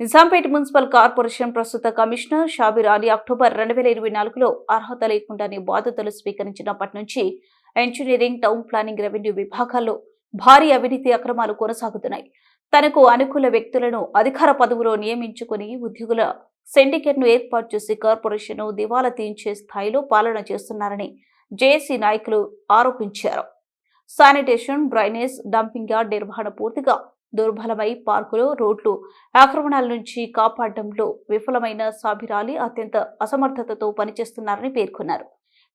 Nizampet municipal corporation ప్రస్తుత commissioner Shabbir Ali October రెండు వేల ఇరవై నాలుగులో అర్హత లేకుండానే బాధ్యతలు స్వీకరించినప్పటి నుంచి ఇంజనీరింగ్ టౌన్ ప్లానింగ్ రెవెన్యూ విభాగాల్లో భారీ అవినీతి అక్రమాలు కొనసాగుతున్నాయి. తనకు అనుకూల వ్యక్తులను అధికార పదవిలో నియమించుకుని ఉద్యోగుల సిండికేట్ను ఏర్పాటు చేసి కార్పొరేషన్ దివాలా తీయించే స్థాయిలో పాలన చేస్తున్నారని జేఏసీ నాయకులు ఆరోపించారు. శానిటేషన్ డ్రైనేజ్ డంపింగ్ యార్డ్ నిర్వహణ పూర్తిగా దుర్బలమై పార్కులు రోడ్లు ఆక్రమణల నుంచి కాపాడడంలో విఫలమైన సాబిరాలి అత్యంత అసమర్థతతో పనిచేస్తున్నారని పేర్కొన్నారు.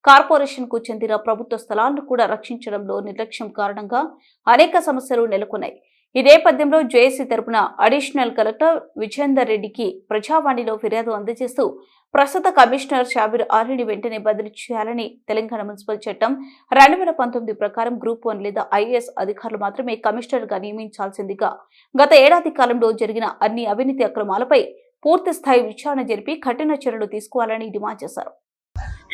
కార్పొరేషన్కు చెందిన ప్రభుత్వ స్థలాలను కూడా రక్షించడంలో నిర్లక్ష్యం కారణంగా అనేక సమస్యలు నెలకొన్నాయి. ఈ నేపథ్యంలో జేఏసీ తరపున అడిషనల్ కలెక్టర్ విజేందర్ రెడ్డికి ప్రజావాణిలో ఫిర్యాదు అందజేస్తూ ప్రస్తుత కమిషనర్ షాబీర్ ఆర్ని వెంటనే బదిలీ చేయాలని తెలంగాణ మున్సిపల్ చట్టం రెండు వేల పంతొమ్మిది ప్రకారం గ్రూప్ వన్ లేదా ఐఏఎస్ అధికారులు మాత్రమే కమిషనర్గా నియమించాల్సిందిగా గత ఏడాది కాలంలో జరిగిన అన్ని అవినీతి అక్రమాలపై పూర్తి స్థాయి విచారణ జరిపి కఠిన చర్యలు తీసుకోవాలని డిమాండ్ చేశారు.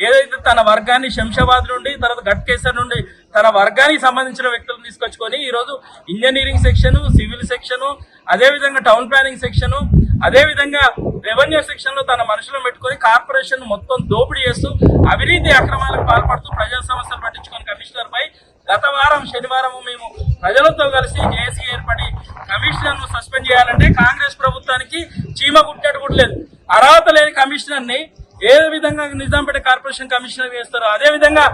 ఏదైతే తన వర్గాన్ని శంషాబాద్ నుండి తర్వాత గట్కేసర్ నుండి తన వర్గానికి సంబంధించిన వ్యక్తులను తీసుకొచ్చుకొని ఈరోజు ఇంజనీరింగ్ సెక్షన్ సివిల్ సెక్షన్ అదేవిధంగా టౌన్ ప్లానింగ్ సెక్షన్ అదేవిధంగా రెవెన్యూ సెక్షన్లో తన మనుషులను పెట్టుకొని కార్పొరేషన్ మొత్తం దోపిడీ చేస్తూ అవినీతి అక్రమాలకు పాల్పడుతూ ప్రజా సమస్యలు పట్టించుకొని కమిషనర్ పై గత వారం శనివారం మేము ప్రజలతో కలిసి జేఏసీ ఏర్పడి కమిషనర్ను సస్పెండ్ చేయాలంటే కాంగ్రెస్ ప్రభుత్వానికి చీమ గుట్టేటు కూడా లేదు అర్హత లేని కమిషనర్ని ఏ విధంగా నిజాంపేట కార్పొరేషన్ కమిషనర్ వేస్తారో అదే విధంగా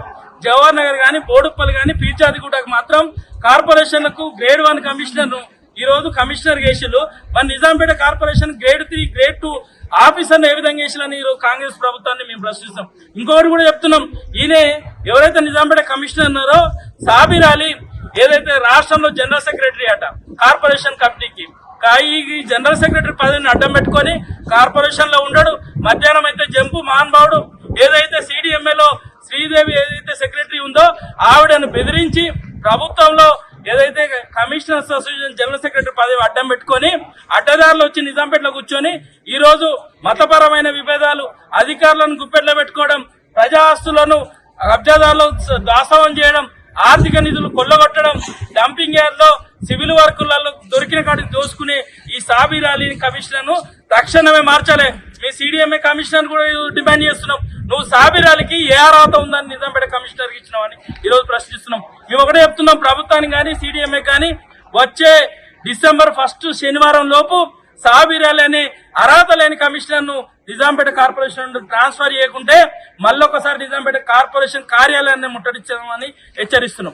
జవహర్ నగర్ కానీ బోడుప్పల్ కానీ పీర్చాదిగూడకు మాత్రం కార్పొరేషన్లకు గ్రేడ్ వన్ కమిషనర్ ఈ రోజు కమిషనర్ చేసిళ్ళు మరి Nizampet corporation grade three grade two officer ఏ విధంగా వేసిలని ఈరోజు కాంగ్రెస్ ప్రభుత్వాన్ని మేము ప్రశ్నిస్తాం. ఇంకొకటి కూడా చెప్తున్నాం. ఈయన ఎవరైతే నిజాంపేట కమిషనర్ ఉన్నారో సాబిర్ అలీ ఏదైతే రాష్ట్రంలో జనరల్ సెక్రటరీ అట కార్పొరేషన్ కమిటీకి ఈ జనరల్ సెక్రటరీ పదవిని అడ్డం పెట్టుకొని కార్పొరేషన్లో ఉండడు మధ్యాహ్నం అయితే జంపు మహానుభావుడు ఏదైతే సిడిఎంఏలో శ్రీదేవి ఏదైతే సెక్రటరీ ఉందో ఆవిడను బెదిరించి ప్రభుత్వంలో ఏదైతే కమిషనర్స్ అసోసియేషన్ జనరల్ సెక్రటరీ పదవి అడ్డం పెట్టుకొని అడ్డదారులు వచ్చి నిజాంపేటలో కూర్చొని ఈరోజు మతపరమైన విభేదాలు అధికారులను గుప్పెట్లో పెట్టుకోవడం ప్రజా ఆస్తులను కబ్జాదారులు దాసవం చేయడం ఆర్థిక నిధులు కొల్లగొట్టడం డంపింగ్ యార్డ్లో సివిల్ వర్కులలో దొరికిన కాడికి దోసుకునే ఈ సాబీ అలీని కమిషనర్ను తక్షణమే మార్చాలి. సిడిఎంఏ కమిషనర్ కూడా డిమాండ్ చేస్తున్నాం. నువ్వు సాబిరాలకి ఏ అర్హత ఉందని నిజాంపేట కమిషనర్కి ఇచ్చినావని ఈరోజు ప్రశ్నిస్తున్నాం. మేము ఒకటే చెప్తున్నాం ప్రభుత్వానికి కానీ సిడిఎంఏ కానీ వచ్చే డిసెంబర్ ఫస్ట్ శనివారం లోపు సాబిరాలు అనే అర్హత లేని కమిషనర్ను నిజాంపేట కార్పొరేషన్ నుండి ట్రాన్స్ఫర్ చేయకుంటే మళ్ళొకసారి నిజాంపేట కార్పొరేషన్ కార్యాలయాన్ని ముట్టడించామని హెచ్చరిస్తున్నాం.